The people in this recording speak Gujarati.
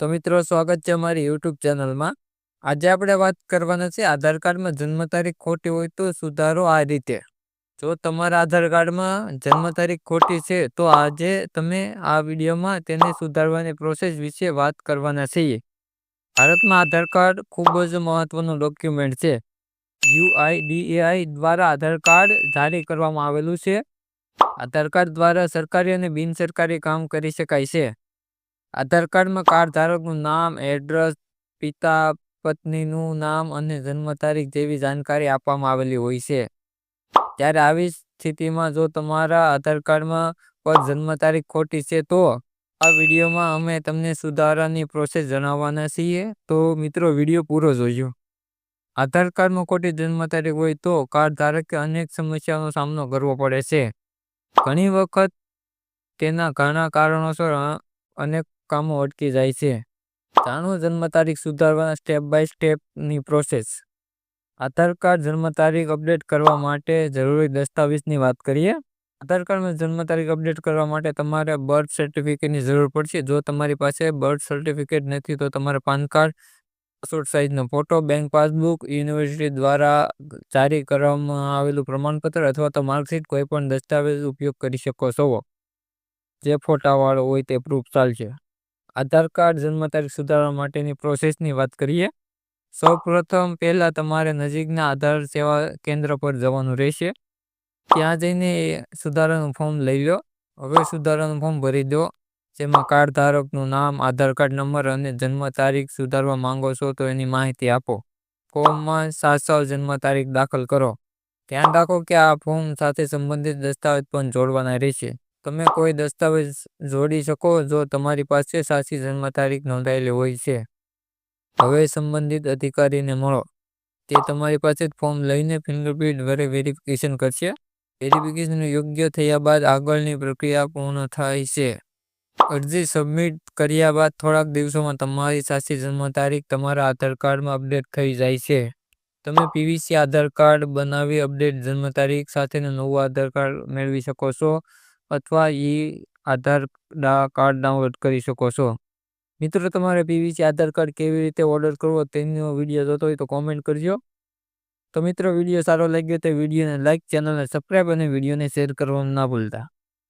તો મિત્રો, સ્વાગત છે અમારી યુટ્યુબ ચેનલમાં. આજે આપણે વાત કરવાના છે આધાર કાર્ડમાં જન્મ તારીખ ખોટી હોય તો સુધારો આ રીતે. જો તમારા આધાર કાર્ડમાં જન્મ તારીખ ખોટી છે, તો આજે તમે આ વિડીયોમાં તેને સુધારવાની પ્રોસેસ વિશે વાત કરવાના છીએ. ભારતમાં આધાર કાર્ડ ખૂબ જ મહત્વનું ડોક્યુમેન્ટ છે. યુઆઈડીએઆઈ દ્વારા આધાર કાર્ડ જારી કરવામાં આવેલું છે. આધાર કાર્ડ દ્વારા સરકારી અને બિનસરકારી કામ કરી શકાય છે. આધાર કાર્ડમાં કાર્ડ ધારકનું નામ, એડ્રેસ, પિતા, પત્નીનું નામ અને જન્મ તારીખ જેવી જાણકારી આપવામાં આવેલી હોય છે. ત્યારે આવી સ્થિતિમાં જો તમારા આધાર કાર્ડમાં પર જન્મ તારીખ ખોટી છે, તો આ વિડીયોમાં અમે તમને સુધારાની પ્રોસેસ જણાવવાના છીએ. તો મિત્રો, વીડિયો પૂરો જોયો આધાર કાર્ડમાં ખોટી જન્મ તારીખ હોય, તો કાર્ડ ધારકે અનેક સમસ્યાનો સામનો કરવો પડે છે. ઘણી વખત તેના ઘણા કારણોસર અનેક કામો અટકી જાય છે. જાણો જન્મ તારીખ સુધારવાના સ્ટેપ બાય સ્ટેપની પ્રોસેસ આધાર કાર્ડ જન્મ તારીખ અપડેટ કરવા માટે જરૂરી દસ્તાવેજની વાત કરીએ. આધાર કાર્ડમાં જન્મ તારીખ અપડેટ કરવા માટે તમારે બર્થ સર્ટિફિકેટની જરૂર પડશે. જો તમારી પાસે બર્થ સર્ટિફિકેટ નથી, તો તમારે પાન કાર્ડ પાસપોર્ટ સાઇઝનો ફોટો બેંક પાસબુક યુનિવર્સિટી દ્વારા જારી કરવામાં આવેલું પ્રમાણપત્ર અથવા તો માર્કશીટ કોઈ પણ દસ્તાવેજ ઉપયોગ કરી શકો છો. જે ફોટાવાળો હોય તે પ્રૂફ ચાલશે. આધાર કાર્ડ જન્મ તારીખ સુધારવા માટેની પ્રોસેસની વાત કરીએ, સૌ પ્રથમ પહેલાં તમારે નજીકના આધાર સેવા કેન્દ્ર પર જવાનું રહેશે. ત્યાં જઈને સુધારાનું ફોર્મ લઈ લો. હવે સુધારાનું ફોર્મ ભરી દો, જેમાં કાર્ડ ધારકનું નામ, આધાર કાર્ડ નંબર અને જન્મ તારીખ સુધારવા માંગો છો તો એની માહિતી આપો. ફોર્મમાં સાચવ જન્મ તારીખ દાખલ કરો. ધ્યાન રાખો કે આ ફોર્મ સાથે સંબંધિત દસ્તાવેજ પણ જોડવાના રહેશે. તમે કોઈ દસ્તાવેજ જોડી શકો જો તમારી પાસે સાચી જન્મ તારીખ નોંધાયેલી હોય છે? હવે સંબંધિત અધિકારીને મળો. તે તમારી પાસે ફોર્મ લઈને ફિંગરપ્રિન્ટ વડે વેરિફિકેશન કરશે. વેરિફિકેશન યોગ્ય થયા બાદ આગળની પ્રક્રિયા પૂર્ણ થાય છે. અરજી સબમિટ કર્યા બાદ થોડાક દિવસોમાં તમારી સાચી જન્મ તારીખ તમારા આધાર કાર્ડમાં અપડેટ થઈ જાય છે. તમે પીવીસી આધાર કાર્ડ બનાવી અપડેટ જન્મ તારીખ સાથેનું નવું આધાર કાર્ડ મેળવી શકો છો. અથવા ઈ આધાર કાર્ડ ડાઉનલોડ કરી શકો છો. મિત્રો, તમારે પીવીસી આધાર કાર્ડ કેવી રીતે ઓર્ડર કરવો તેનો વીડિયો જોતો હોય તો કોમેન્ટ કરજો. તો મિત્રો, વીડિયો સારો લાગ્યો તો વિડીયોને લાઇક ચેનલને સબસ્ક્રાઈબ અને વિડીયોને શેર કરવાનું ના ભૂલતા.